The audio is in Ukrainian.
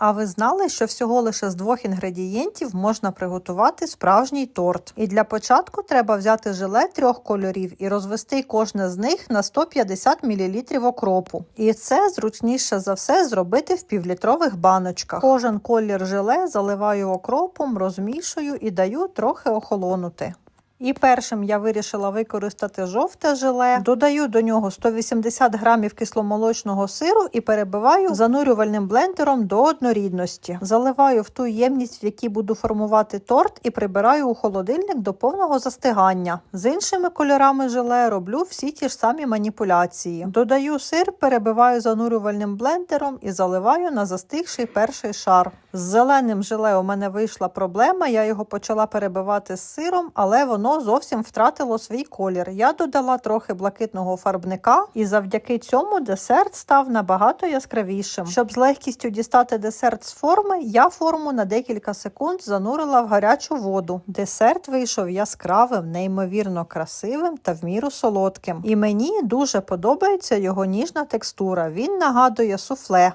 А ви знали, що всього лише з двох інгредієнтів можна приготувати справжній торт? І для початку треба взяти желе трьох кольорів і розвести кожне з них на 150 мл окропу. І це зручніше за все зробити в півлітрових баночках. Кожен колір желе заливаю окропом, розмішую і даю трохи охолонути. І першим я вирішила використати жовте желе. Додаю до нього 180 грамів кисломолочного сиру і перебиваю занурювальним блендером до однорідності. Заливаю в ту ємність, в якій буду формувати торт, і прибираю у холодильник до повного застигання. З іншими кольорами желе роблю всі ті ж самі маніпуляції. Додаю сир, перебиваю занурювальним блендером і заливаю на застигший перший шар. З зеленим желе у мене вийшла проблема. Я його почала перебивати з сиром, але воно зовсім втратило свій колір. Я додала трохи блакитного фарбника, і завдяки цьому десерт став набагато яскравішим. Щоб з легкістю дістати десерт з форми, я форму на декілька секунд занурила в гарячу воду. Десерт вийшов яскравим, неймовірно красивим та в міру солодким. І мені дуже подобається його ніжна текстура. Він нагадує суфле.